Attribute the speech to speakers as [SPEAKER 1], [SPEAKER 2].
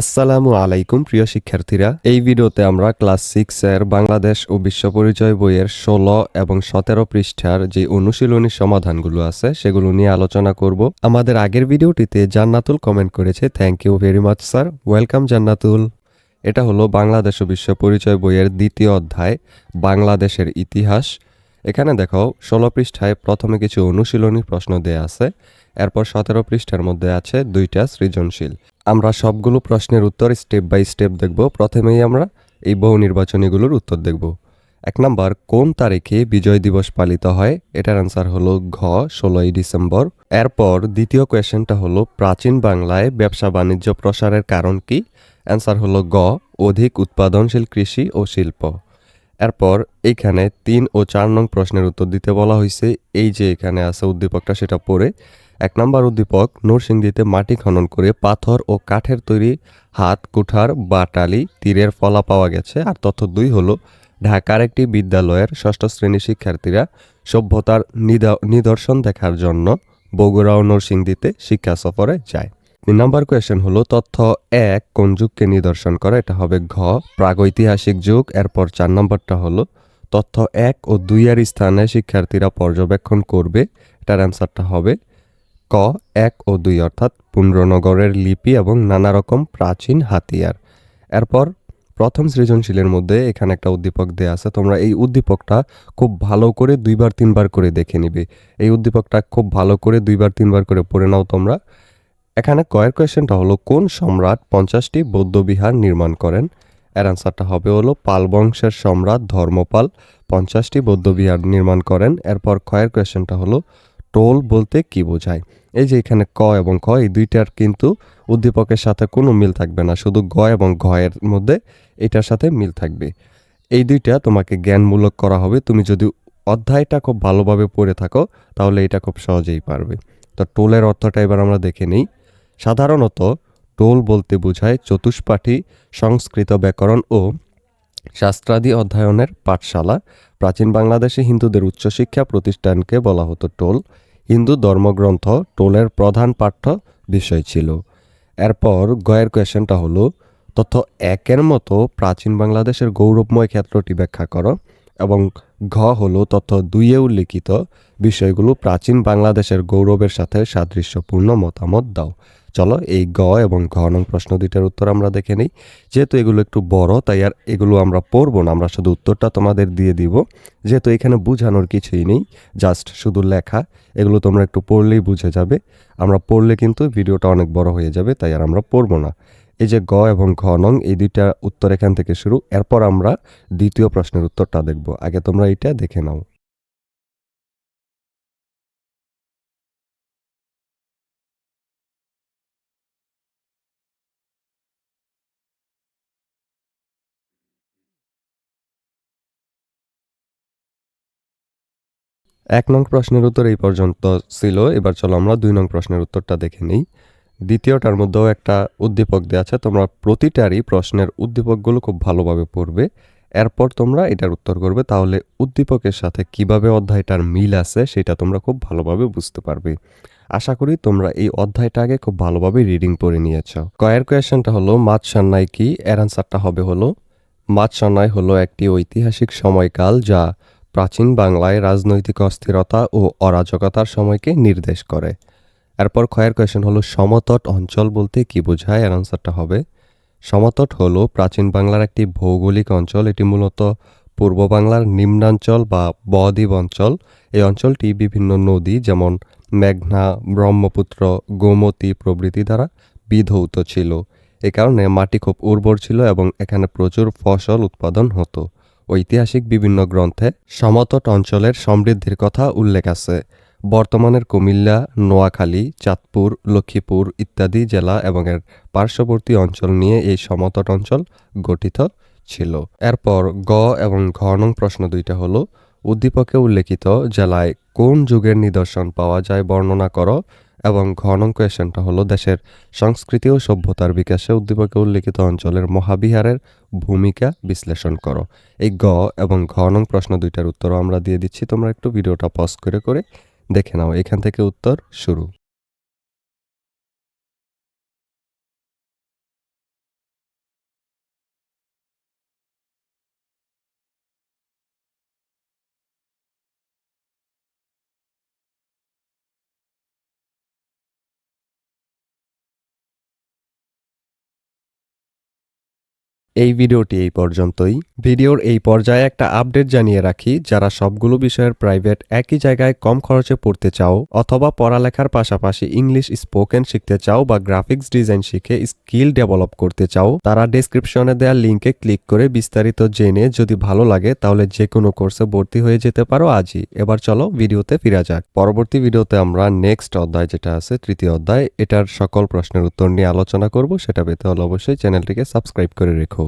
[SPEAKER 1] আসসালামু আলাইকুম, প্রিয় শিক্ষার্থীরা। এই ভিডিওতে আমরা ক্লাস সিক্স এর বাংলাদেশ ও বিশ্ব পরিচয় বইয়ের ষোলো এবং সতেরো পৃষ্ঠার যে অনুশীলনী সমাধানগুলো আছে, সেগুলো নিয়ে আলোচনা করব। আমাদের আগের ভিডিওটিতে জান্নাতুল কমেন্ট করেছে thank you very much sir welcome Jannatul. এটা হলো বাংলাদেশ ও বিশ্ব পরিচয় বইয়ের দ্বিতীয় অধ্যায়, বাংলাদেশের ইতিহাস। এখানে দেখো, ষোলো পৃষ্ঠায় প্রথমে কিছু অনুশীলনী প্রশ্ন দেয়া আছে, এরপর সতেরো পৃষ্ঠার মধ্যে আছে দুইটা সৃজনশীল। আমরা সবগুলো প্রশ্নের উত্তর স্টেপ বাই স্টেপ দেখব। প্রথমেই আমরা এই বহু নির্বাচনীগুলোর উত্তর দেখব। এক নম্বর, কোন তারিখে বিজয় দিবস পালিত হয়? এটার আনসার হলো ঘ, ষোলোই ডিসেম্বর। এরপর দ্বিতীয় কোয়েশ্চেনটা হলো, প্রাচীন বাংলায় ব্যবসা বাণিজ্য প্রসারের কারণ কি? অ্যান্সার হলো গ, অধিক উৎপাদনশীল কৃষি ও শিল্প। এরপর এইখানে তিন ও চার নং প্রশ্নের উত্তর দিতে বলা হয়েছে এই যে এখানে আছে উদ্দীপকটা, সেটা পড়ে এক নম্বর উদ্দীপক নরসিংদীতে মাটি খনন করে পাথর ও কাঠের তৈরি হাত, কুঠার, বাটালি, তীরের ফলা পাওয়া গেছে। আর তথ্য দুই হলো, ঢাকার একটি বিদ্যালয়ের ষষ্ঠ শ্রেণির শিক্ষার্থীরা সভ্যতার নিদা- নিদর্শন দেখার জন্য বগুড়া ও নরসিংদীতে শিক্ষা সফরে যায়। তিন নম্বর কোয়েশ্চেন হলো, তথ্য এক কোন যুগকে নিদর্শন করে? এটা হবে ঘ, প্রাগৈতিহাসিক যুগ। এরপর চার নম্বরটা হলো, তথ্য এক ও দুইয়ের স্থানে শিক্ষার্থীরা পর্যবেক্ষণ করবে। এটার অ্যান্সারটা হবে ক, এক ও দুই অর্থাৎ পুণ্ড্রনগরের লিপি এবং নানা রকম প্রাচীন হাতিয়ার। এরপর প্রথম সৃজনশীলের মধ্যে এখানে একটা উদ্দীপক দেয়া আছে। তোমরা এই উদ্দীপকটা খুব ভালো করে দুইবার, তিনবার করে দেখে নিবে। এই উদ্দীপকটা খুব ভালো করে দুইবার, তিনবার করে পড়ে নাও তোমরা। এখানে কয়ের কোয়েশ্চেনটা হলো, কোন সম্রাট পঞ্চাশটি বৌদ্ধবিহার নির্মাণ করেন? এর আনসারটা হবে হলো, পাল বংশের সম্রাট ধর্মপাল পঞ্চাশটি বৌদ্ধবিহার নির্মাণ করেন। এরপর ক্ষয়ের কোয়েশ্চেনটা হলো, টোল বলতে কি বোঝায়? এই যে এখানে ক এবং খ, এই দুইটার কিন্তু উদ্দীপকের সাথে কোনো মিল থাকবে না। শুধু গ এবং ঘ এর মধ্যে এটার সাথে মিল থাকবে। এই দুইটা তোমাকে জ্ঞানমূলক করা হবে। তুমি যদি অধ্যায়টা খুব ভালোভাবে পড়ে থাকো, তাহলে এটা খুব সহজেই পারবে। তো টোলের অর্থটা এবার আমরা দেখে নিই। সাধারণত টোল বলতে বোঝায় চতুষ্পাঠী, সংস্কৃত ব্যাকরণ ও শাস্ত্রাদি অধ্যয়নের পাঠশালা। প্রাচীন বাংলাদেশে হিন্দুদের উচ্চশিক্ষা প্রতিষ্ঠানকে বলা হতো টোল। হিন্দু ধর্মগ্রন্থ টোলের প্রধান পাঠ্য বিষয় ছিল। এরপর গয়ের কোয়েশনটা হলো, তথ্য একের মতো প্রাচীন বাংলাদেশের গৌরবময় ক্ষেত্রটি ব্যাখ্যা করো এবং ঘ হলো তথ্য দুইয়ে উল্লিখিত বিষয়গুলো প্রাচীন বাংলাদেশের গৌরবের সাথে সাদৃশ্যপূর্ণ মতামত দাও। চলো এই গ এবং ঘ নং প্রশ্ন দুইটার উত্তর আমরা দেখে নিই। যেহেতু এগুলো একটু বড়, তাই আর এগুলো আমরা পড়ব না, আমরা শুধু উত্তরটা তোমাদের দিয়ে দিব। যেহেতু এখানে বোঝানোর কিছুই নেই, জাস্ট শুধু লেখা, এগুলো তোমরা একটু পড়লেই বুঝে যাবে। আমরা পড়লে কিন্তু ভিডিওটা অনেক বড় হয়ে যাবে, তাই আর আমরা পড়ব না। এই যে গ এবং ঘ নং, এই দুইটা উত্তর এখান থেকে শুরু। এরপর আমরা দ্বিতীয় প্রশ্নের উত্তরটা দেখব। আগে তোমরা এটা দেখে নাও। এক নং প্রশ্নের উত্তর এই পর্যন্ত ছিল। এবার চলো আমরা দুই নং প্রশ্নের উত্তরটা দেখে নিই। দ্বিতীয়টার মধ্যেও একটা উদ্দীপক দেওয়া আছে। তোমরা প্রতিটারই প্রশ্নের উদ্দীপকগুলো খুব ভালোভাবে পড়বে। এরপর তোমরা এটার উত্তর করবে, তাহলে উদ্দীপকের সাথে কীভাবে অধ্যায়টার মিল আছে সেটা তোমরা খুব ভালোভাবে বুঝতে পারবে। আশা করি তোমরা এই অধ্যায়টাকে খুব ভালোভাবে রিডিং পড়ে নিয়েছ। কয়ের কোয়েশনটা হলো মাছ সান্নাই কি এর আনসারটা হবে হলো? মাছ সান্নাই হলো একটি ঐতিহাসিক সময়কাল যা প্রাচীন বাংলায় রাজনৈতিক অস্থিরতা ও অরাজকতার সময়কে নির্দেশ করে। এরপর ক্ষয়ের কোয়েশন হলো, সমতট অঞ্চল বলতে কি বোঝায়? এর আনসারটা হবে, সমতট হলো প্রাচীন বাংলার একটি ভৌগোলিক অঞ্চল। এটি মূলত পূর্ব বাংলার নিম্নাঞ্চল বা বদ্বীপ অঞ্চল। এই অঞ্চলটি বিভিন্ন নদী যেমন মেঘনা, ব্রহ্মপুত্র, গোমতী প্রভৃতি দ্বারা বিধৌত ছিল। এ কারণে মাটি খুব উর্বর ছিল এবং এখানে প্রচুর ফসল উৎপাদন হতো। ঐতিহাসিক বিভিন্ন গ্রন্থে সমতট অঞ্চলের সমৃদ্ধির কথা উল্লেখ আছে। বর্তমানের কুমিল্লা, নোয়াখালী, চাঁদপুর, লক্ষ্মীপুর ইত্যাদি জেলা এবং এর পার্শ্ববর্তী অঞ্চল নিয়ে এই সমতট অঞ্চল গঠিত ছিল। এরপর গ এবং ঘ নং প্রশ্ন দুইটা হলো, উদ্দীপকে উল্লেখিত জেলায় কোন যুগের নিদর্শন পাওয়া যায় বর্ণনা করো। এবং ঘ নং কোয়েশনটা হলো দেশের সংস্কৃতি ও সভ্যতার বিকাশে উদ্দীপকে উল্লিখিত অঞ্চলের মহাবিহারের ভূমিকা বিশ্লেষণ করো। এই গ এবং ঘ নং প্রশ্ন দুইটার উত্তরও আমরা দিয়ে দিচ্ছি, তোমরা একটু ভিডিওটা পজ করে করে দেখে নাও। এখান থেকে উত্তর শুরু। এই ভিডিওটি এই পর্যন্তই। ভিডিওর এই পর্যায়ে একটা আপডেট জানিয়ে রাখি, যারা সবগুলো বিষয়ের প্রাইভেট একই জায়গায় কম খরচে পড়তে চাও অথবা পড়ালেখার পাশাপাশি ইংলিশ স্পোকেন শিখতে চাও বা গ্রাফিক্স ডিজাইন শিখে স্কিল ডেভেলপ করতে চাও, তারা ডেসক্রিপশনে দেওয়া লিঙ্কে ক্লিক করে বিস্তারিত জেনে যদি ভালো লাগে তাহলে যে কোনো কোর্সে ভর্তি হয়ে যেতে পারো আজই। এবার চলো ভিডিওতে ফিরা যাক। পরবর্তী ভিডিওতে আমরা নেক্সট অধ্যায় যেটা আছে, তৃতীয় অধ্যায়, এটার সকল প্রশ্নের উত্তর নিয়ে আলোচনা করব। সেটা পেতে হলে অবশ্যই চ্যানেলটিকে সাবস্ক্রাইব করে রেখো।